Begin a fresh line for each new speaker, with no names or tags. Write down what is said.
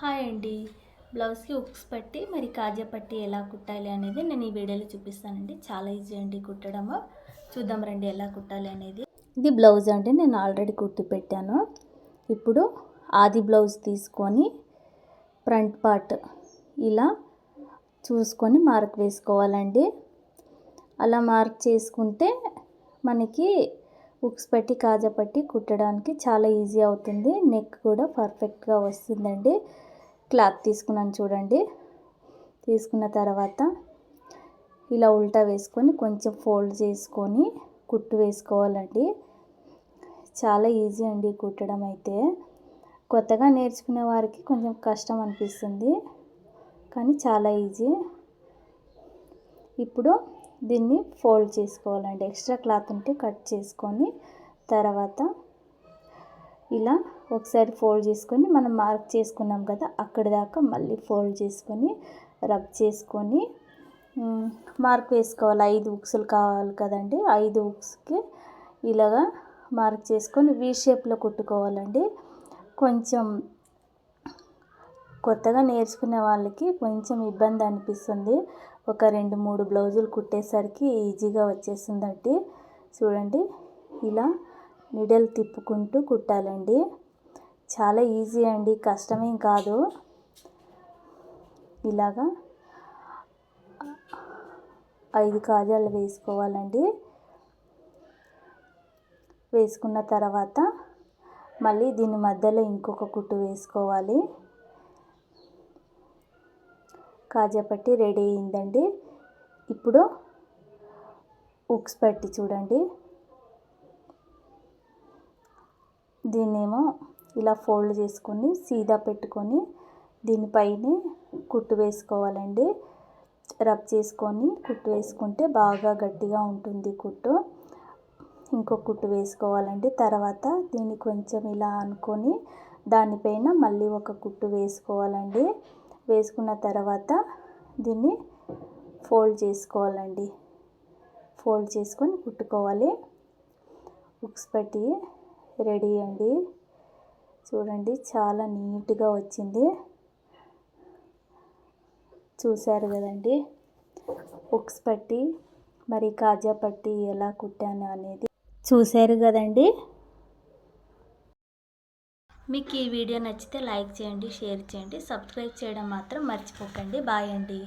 Hi అండి. బ్లౌజ్కి ఉక్స్ పట్టి మరి కాజా పట్టి ఎలా కుట్టాలి అనేది నేను ఈ వీడియోలో చూపిస్తానండి. చాలా ఈజీ అండి కుట్టడము. చూద్దాం రండి ఎలా కుట్టాలి అనేది. ఇది బ్లౌజ్ అంటే నేను ఆల్రెడీ కుట్టి పెట్టాను. ఇప్పుడు ఆది బ్లౌజ్ తీసుకొని ఫ్రంట్ పార్ట్ ఇలా చూసుకొని మార్క్ వేసుకోవాలండి. అలా మార్క్ చేసుకుంటే మనకి ఉక్స్ పట్టి కాజా పట్టి కుట్టడానికి చాలా ఈజీ అవుతుంది. నెక్ కూడా పర్ఫెక్ట్గా వస్తుందండి. క్లాత్ తీసుకున్నాను చూడండి. తీసుకున్న తర్వాత ఇలా ఉల్టా వేసుకొని కొంచెం ఫోల్డ్ చేసుకొని కుట్టు వేసుకోవాలండి. చాలా ఈజీ అండి కుట్టడం అయితే. కొత్తగా నేర్చుకునే వారికి కొంచెం కష్టం అనిపిస్తుంది. కానీ చాలా ఈజీ. ఇప్పుడు దీన్ని ఫోల్డ్ చేసుకోవాలండి. ఎక్స్ట్రా క్లాత్ ఉంటే కట్ చేసుకొని తర్వాత ఇలా ఒకసారి ఫోల్డ్ చేసుకొని మనం మార్క్ చేసుకున్నాం కదా అక్కడి దాకా మళ్ళీ ఫోల్డ్ చేసుకొని రబ్ చేసుకొని మార్క్ వేసుకోవాలి. ఐదు ఉక్సులు కావాలి కదండి. ఐదు ఉక్స్కి ఇలాగా మార్క్ చేసుకొని వీ షేప్లో కుట్టుకోవాలండి. కొంచెం కొత్తగా నేర్చుకునే వాళ్ళకి కొంచెం ఇబ్బంది అనిపిస్తుంది. ఒక రెండు మూడు బ్లౌజులు కుట్టేసరికి ఈజీగా వచ్చేసిందండి చూడండి ఇలా నీడలు తిప్పుకుంటూ కుట్టాలండి. చాలా ఈజీ అండి కష్టమేం కాదు. ఇలాగా ఐదు కాజాలు వేసుకోవాలండి. వేసుకున్న తర్వాత మళ్ళీ దీని మధ్యలో ఇంకొక కుట్టు వేసుకోవాలి. కాజా పట్టి రెడీ అయిందండి. ఇప్పుడు ఉక్స్ పట్టి చూడండి. దీన్నేమో ఇలా ఫోల్డ్ చేసుకొని సీదా పెట్టుకొని దీనిపైన కుట్టు వేసుకోవాలండి. రబ్ చేసుకొని కుట్టు వేసుకుంటే బాగా గట్టిగా ఉంటుంది కుట్టు. ఇంకో కుట్టు వేసుకోవాలండి. తర్వాత దీన్ని కొంచెం ఇలా అనుకొని దానిపైన మళ్ళీ ఒక కుట్టు వేసుకోవాలండి. వేసుకున్న తర్వాత దీన్ని ఫోల్డ్ చేసుకోవాలండి. ఫోల్డ్ చేసుకొని కుట్టుకోవాలి. ఉక్స్ పెట్టి రెడీ అండి. చూడండి చాలా నీట్గా వచ్చింది. చూశారు కదండి ఉక్స్ పట్టి మరి కాజా పట్టి ఎలా కుట్టాను అనేది చూశారు కదండి. మీకు ఈ వీడియో నచ్చితే లైక్ చేయండి షేర్ చేయండి సబ్స్క్రైబ్ చేయడం మాత్రం మర్చిపోకండి. బాయ్ అండి.